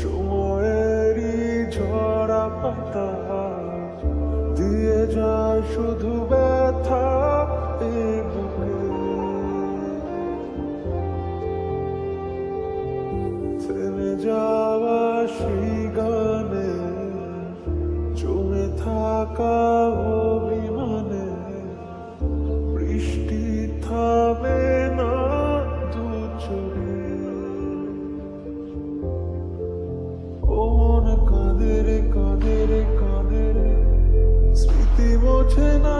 সময়েরই ঝরা পাতা দিয়ে যায় শুধু বুকে। যাওয়া সে tonight.